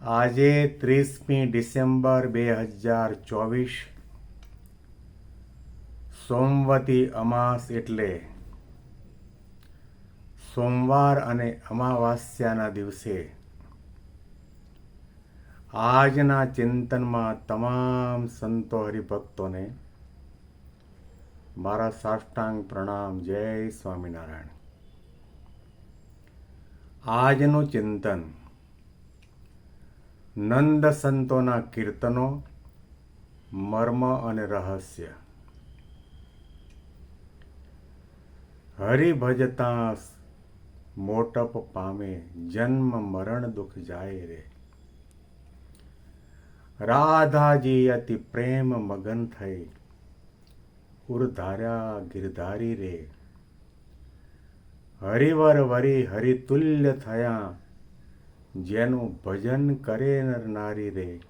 આજે ત્રીસમી ડિસેમ્બર બે હજાર ચોવીસ. સોમવતી અમાસ એટલે સોમવાર અને અમાવાસ્યાના દિવસે. આજના ચિંતનમાં તમામ સંતો હરિભક્તોને મારા સાષ્ટાંગ પ્રણામ. જય સ્વામિનારાયણ. આજનું ચિંતન નંદ સંતોના કીર્તનો, મર્મ અને રહસ્ય. હરિભજતા મોટપ પામે, જન્મ મરણ દુઃખ જાય રે. રાધાજી અતિ પ્રેમ મગન થઈ, ઉર્ધાર્યા ગિરધારી રે. હરિવર વરી હરિતુલ્ય થયા જેનું ભજન કરે નર રે.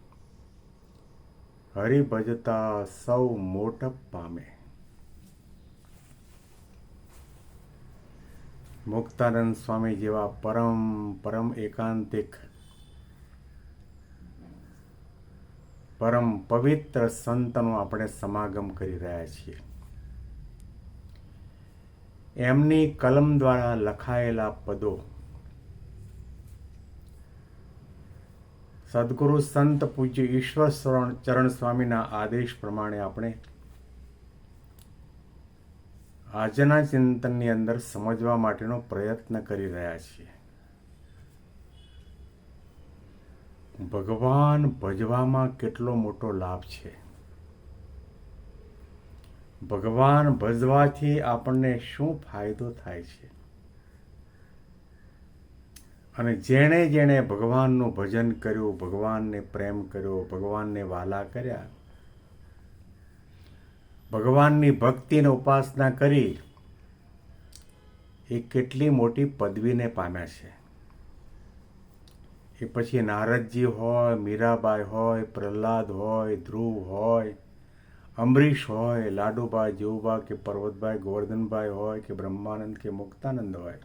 હરિભજતા સૌ મોટપ પામે. મુક્તાનંદ સ્વામી જેવા પરમ પરમ એકાંતિક, પરમ પવિત્ર સંતનો આપણે સમાગમ કરી રહ્યા છીએ. એમની કલમ દ્વારા લખાયેલા પદો સદગુરુ સંત પૂજ્ય ઈશ્વર શરણ ચરણ સ્વામીના આદેશ પ્રમાણે આપણે આજના ચિંતનની અંદર સમજવા માટેનો પ્રયત્ન કરી રહ્યા છીએ. ભગવાન ભજવામાં કેટલો મોટો લાભ છે. ભગવાન ભજવાથી આપણને શું ફાયદો થાય છે? અને જેણે જેણે ભગવાનનું ભજન કર્યું, ભગવાનને પ્રેમ કર્યો, ભગવાનને વાલા કર્યા, ભગવાનની ભક્તિને ઉપાસના કરી, એ કેટલી મોટી પદવીને પામ્યા છે. એ પછી નારદજી હોય, મીરાબાઈ હોય, પ્રહલાદ હોય, ધ્રુવ હોય, અમરીશ હોય લાડુભાઈ જેવુબા કે પર્વતભાઈ ગોવર્ધનભાઈ હોય કે બ્રહ્માનંદ કે મુક્તાનંદ હોય.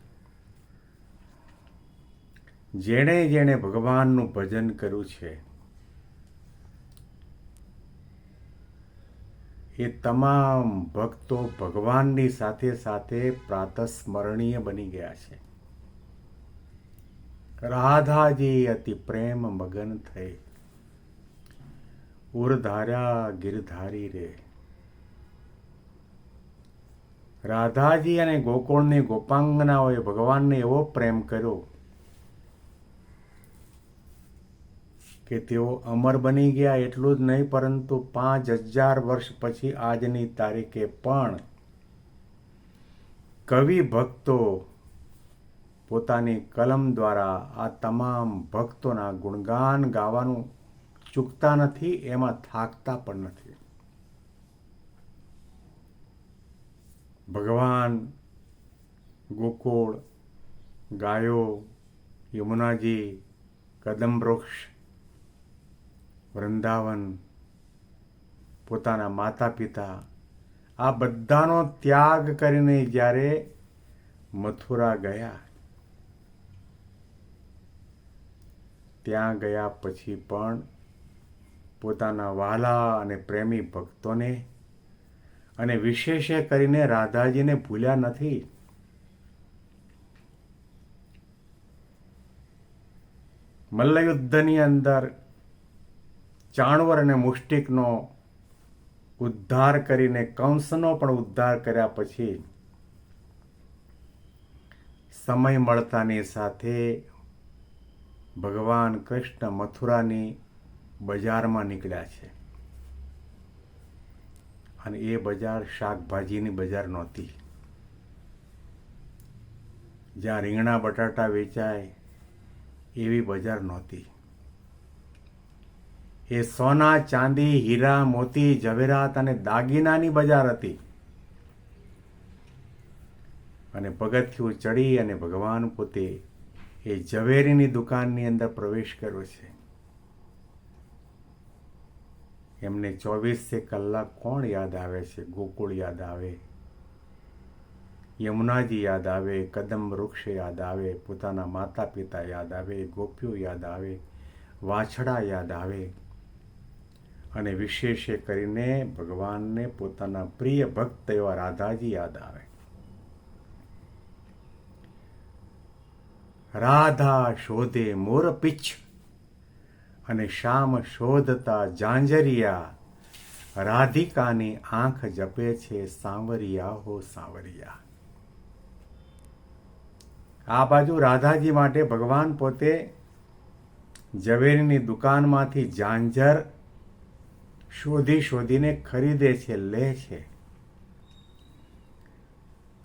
જેણે જેણે ભગવાનનું ભજન કર્યું છે, એ તમામ ભક્તો ભગવાનની સાથે સાથે પ્રાતસ્મરણીય બની ગયા છે. રાધાજી અતિ પ્રેમ મગન થઈ. ઉરધાર્યા ગિરધારી રે. રાધાજી અને ગોકુળની, ગોપાંગનાઓએ ભગવાનને એવો પ્રેમ કર્યો કે તેઓ અમર બની ગયા એટલું જ નહીં, પરંતુ પાંચ હજાર વર્ષ પછી આજની તારીખે પણ કવિ ભક્તો પોતાની કલમ દ્વારા આ તમામ ભક્તોના ગુણગાન ગાવાનું ચૂકતા નથી, એમાં થાકતા પણ નથી. ભગવાન ગોકુળ ગાયો, યમુનાજી કદમ વૃક્ષ વૃંદાવન, પોતાના માતા પિતા આ બધાનો ત્યાગ કરીને જ્યારે મથુરા ગયા, ત્યાં ગયા પછી પણ પોતાના વાલા અને પ્રેમી ભક્તોને અને વિશેષે કરીને રાધાજીને ભૂલ્યા નથી. મલ્લયુદ્ધની અંદર ચાણવર અને મુષ્ટિકનો ઉદ્ધાર કરીને કંસનો પણ ઉદ્ધાર કર્યા પછી સમય મળતાની સાથે ભગવાન કૃષ્ણ મથુરાની બજારમાં નીકળ્યા છે. અને એ બજાર શાકભાજીની બજાર નહોતી. જ્યાં રીંગણા, બટાટા વેચાય એવી બજાર નહોતી. એ સોના, ચાંદી, હીરા, મોતી, ઝવેરાત અને દાગીનાની બજાર હતી. અને પગથિયું ચડી અને ભગવાન પોતે એ ઝવેરીની દુકાનની અંદર પ્રવેશ કર્યો છે. એમને ચોવીસે કલાક કોણ યાદ આવે છે? ગોકુળ યાદ આવે, યમુનાજી યાદ આવે, કદમ વૃક્ષ યાદ આવે, પોતાના માતા પિતા યાદ આવે, ગોપીઓ યાદ આવે, વાછડા યાદ આવે અને વિશેષે કરીને ભગવાનને પોતાના પ્રિય ભક્ત એવા રાધાજી યાદ આવે. રાધા શોધે મોર પીછ અને શામ શોધતા જાંજરિયા રાધિકાની આંખ જપે છે સાંવરિયા હો સાંવરિયા. આ બાજુ રાધાજી માટે ભગવાન પોતે ઝવેરીની દુકાનમાંથી ઝાંઝર શોધી શોધીને ખરીદે છે, લે છે.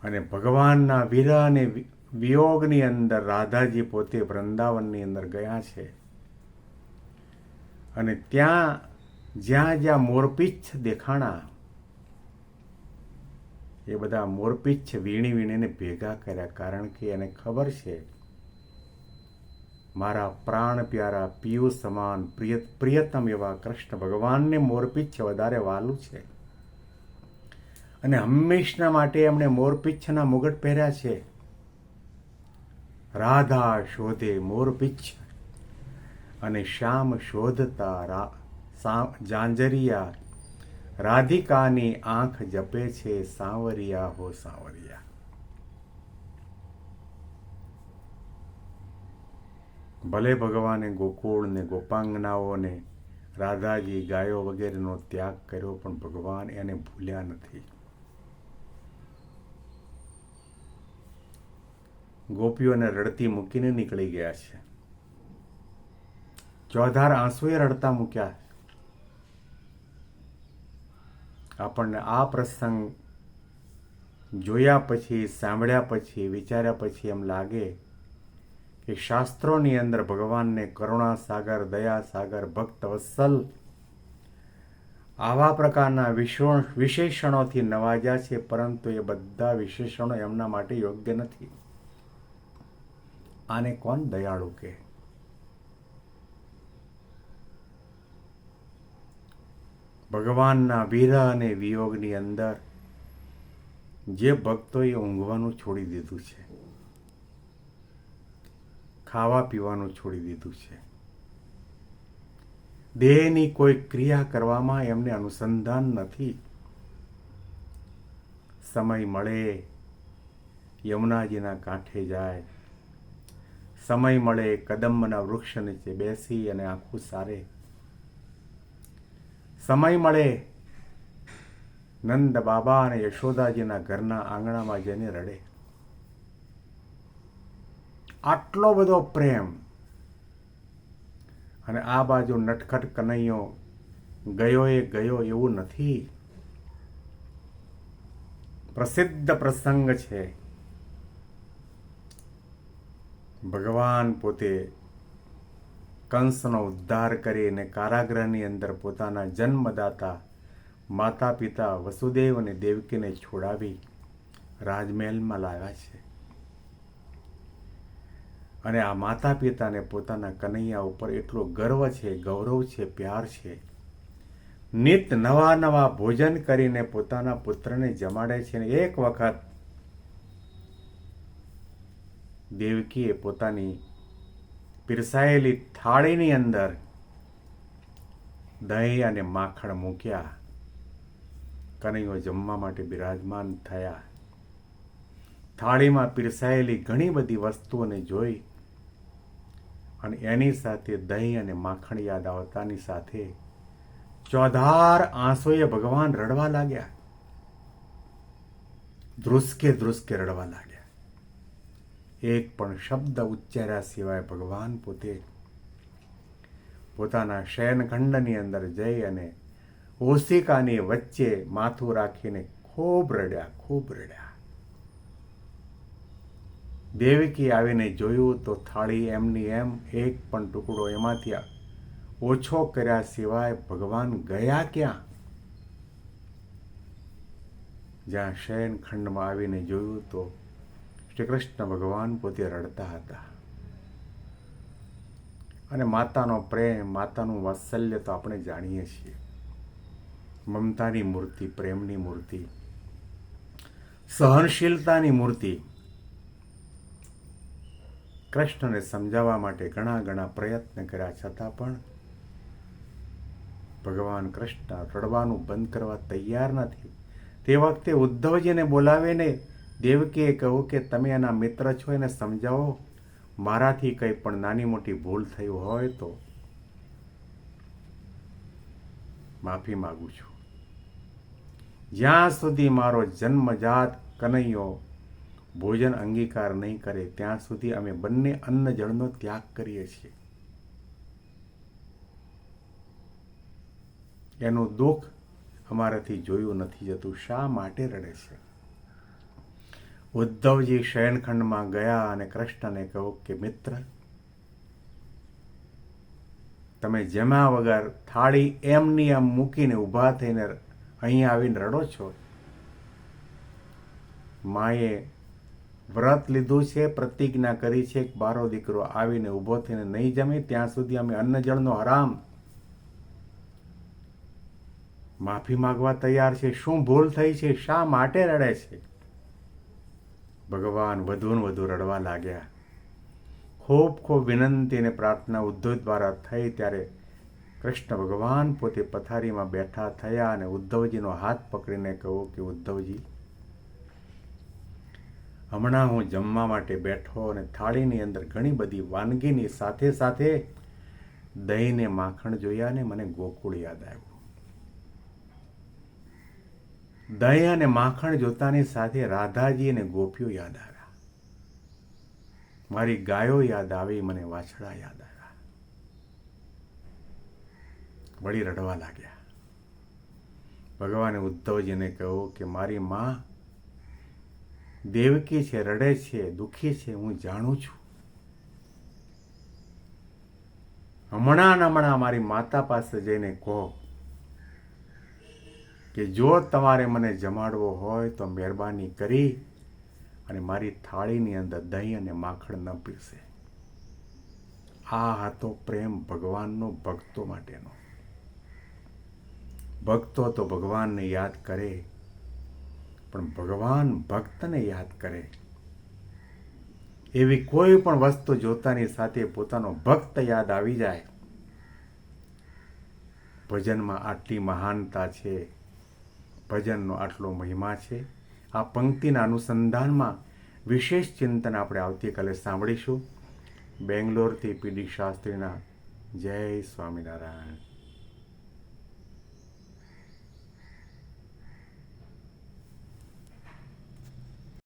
અને ભગવાનના વિરહ અને વિયોગની અંદર રાધાજી પોતે વૃંદાવનની અંદર ગયા છે. અને ત્યાં, જ્યાં જ્યાં મોરપીચ્છ દેખાણા, એ બધા મોરપીચ્છ વીણી વીણીને ભેગા કર્યા. કારણ કે એને ખબર છે મારા પ્રાણ પ્યારા, પિયુ સમાન, પ્રિય પ્રિયતમ એવા કૃષ્ણ ભગવાનને મોરપીચ્છ વધારે વાલું છે. અને હંમેશના માટે એમણે મોરપીચ્છના મુગટ પહેર્યા છે. રાધા શોધે મોરપીચ્છ અને શ્યામ શોધતા જાંજરિયા રાધિકાની આંખ જપે છે સાંવરિયા હો સાંવરિયા. ભલે ભગવાને ગોકુળને ગોપાંગનાઓને રાધાજી ગાયો વગેરેનો ત્યાગ કર્યો, પણ ભગવાન એને ભૂલ્યા નથી. ગોપીઓને રડતી મૂકીને નીકળી ગયા છે. ચોધાર આંસુએ રડતા મૂક્યા. આપણને આ પ્રસંગ જોયા પછી, સાંભળ્યા પછી, વિચાર્યા પછી એમ લાગે કે શાસ્ત્રોની અંદર ભગવાનને કરુણા સાગર, દયા સાગર, ભક્ત, વત્સલ આવા પ્રકારના વિશેષણોથી નવાજ્યા છે, પરંતુ એ બધા વિશેષણો એમના માટે યોગ્ય નથી. આને કોણ દયાળુ કે ભગવાનના વીરા અને વિયોગની અંદર જે ભક્તોએ ઊંઘવાનું છોડી દીધું છે. ખાવા પીવાનું છોડી દીધું છે. દેહની કોઈ ક્રિયા કરવામાં એમને અનુસંધાન નથી. સમય મળે, યમુનાજીના કાંઠે જાય. સમય મળે, કદંબના વૃક્ષ નીચે બેસી અને આખું સારે. સમય મળે, નંદ બાબા અને યશોદાજીના ઘરના આંગણામાં જઈને રડે. આટલો બધો પ્રેમ અને આ બાજુ નટખટ કનૈયો ગયો એ ગયો એવું નથી. પ્રસિદ્ધ પ્રસંગ છે. ભગવાન પોતે કંસનો ઉદ્ધાર કરીને કારાગૃહની અંદર પોતાના જન્મદાતા માતા પિતા વસુદેવ અને દેવકીને છોડાવી રાજમહેલમાં લાવ્યા છે. અને આ માતા પિતાને પોતાના કનૈયા ઉપર એટલો ગર્વ છે, ગૌરવ છે, પ્યાર છે. નિત નવા નવા ભોજન કરીને પોતાના પુત્રને જમાડે છે અને એક વખત દેવકીએ પોતાની પીરસાયેલી થાળીની અંદર દહીં અને માખણ મૂક્યા. કનૈયો જમવા માટે બિરાજમાન થયા. થાળીમાં પીરસાયેલી ઘણી બધી વસ્તુઓને જોઈ અને એની સાથે દહીં અને માખણ યાદ આવતાની સાથે ચોધાર આંસુએ ભગવાન રડવા લાગ્યા. ધ્રુસકે ધ્રુસકે રડવા લાગ્યા. એક પણ શબ્દ ઉચ્ચાર્યા સિવાય ભગવાન પોતે પોતાના શયનખંડની અંદર જઈ અને ઓશિકાની વચ્ચે માથું રાખીને ખૂબ રડ્યા ખૂબ રડ્યા. દેવકી આવીને જોયું તો થાળી એમની એમ એક પણ ટુકડો એમાંથી ઓછો કર્યા સિવાય ભગવાન ગયા ક્યાં? જ્યાં શયનખંડમાં આવીને જોયું તો શ્રી કૃષ્ણ ભગવાન પોતે રડતા હતા. અને માતાનો પ્રેમ, માતાનું વાત્સલ્ય તો આપણે જાણીએ છીએ. મમતાની મૂર્તિ, પ્રેમની મૂર્તિ, સહનશીલતાની મૂર્તિ કૃષ્ણને સમજાવવા માટે ઘણા ઘણા પ્રયત્ન કર્યા. છતાં પણ ભગવાન કૃષ્ણ રડવાનું બંધ કરવા તૈયાર નથી. તે વખતે ઉદ્ધવજીને બોલાવીને દેવકીએ કહ્યું કે, તમે એના મિત્ર છો, એને સમજાવો. મારાથી કંઈ પણ નાની મોટી ભૂલ થઈ હોય તો માફી માગું છું. જ્યાં સુધી મારો જન્મજાત કનૈયો ભોજન અંગીકાર નહીં કરે, ત્યાં સુધી અમે બંને અન્ન જળનો ત્યાગ કરીએ છીએ. એનું દુઃખ અમારાથી જોયું નથી જતું. શા માટે રડે છે? ઉદ્ધવજી શયનખંડમાં ગયા અને કૃષ્ણને કહ્યું કે, મિત્ર, તમે જમ્યા વગર થાળી એમની એમ મૂકીને ઊભા થઈને અહીંયા આવીને રડો છો? માએ વ્રત લીધું છે, પ્રતિજ્ઞા કરી છે કે બારો દીકરો આવીને ઊભો થઈને નહીં જમે, ત્યાં સુધી અમે અન્ન જળનો હરામ માફી માંગવા તૈયાર છે. શું ભૂલ થઈ છે? શા માટે રડે છે? ભગવાન વધુ ને વધુ રડવા લાગ્યા. ખૂબ ખૂબ વિનંતી અને પ્રાર્થના ઉદ્ધવ દ્વારા થઈ ત્યારે કૃષ્ણ ભગવાન પોતે પથારીમાં બેઠા થયા અને ઉદ્ધવજીનો હાથ પકડીને કહ્યું કે, ઉદ્ધવજી હમણાં હું જમવા માટે બેઠો અને થાળીની અંદર ઘણી બધી વાનગીની સાથે સાથે દહીં ને માખણ જોયા ને મને ગોકુળ યાદ આવ્યું. દહીં અને માખણ જોતાની સાથે રાધાજી અને ગોપીઓ યાદ આવ્યા. મારી ગાયો યાદ આવી, મને વાછડા યાદ આવ્યા. વળી રડવા લાગ્યા. ભગવાને ઉદ્ધવજીને કહ્યું કે મારી માં દેવકી છે, રડે છે, દુઃખી છે, હું જાણું છું. હમણાં હમણાં મારી માતા પાસે જઈને કહો કે જો તમારે મને જમાડવો હોય તો મહેરબાની કરી અને મારી થાળીની અંદર દહીં અને માખણ ન પીરસે. આ હતો પ્રેમ ભગવાનનો ભક્તો માટેનો. ભક્તો તો ભગવાનને યાદ કરે પણ ભગવાન ભક્તને યાદ કરે. એવી કોઈ પણ વસ્તુ જોતાની સાથે પોતાનો ભક્ત યાદ આવી જાય. ભજનમાં આટલી મહાનતા છે. ભજનનો આટલો મહિમા છે. આ પંક્તિના અનુસંધાનમાં વિશેષ ચિંતન આપણે આવતીકાલે સાંભળીશું. બેંગ્લોરથી પીડી શાસ્ત્રીના જય સ્વામિનારાયણ.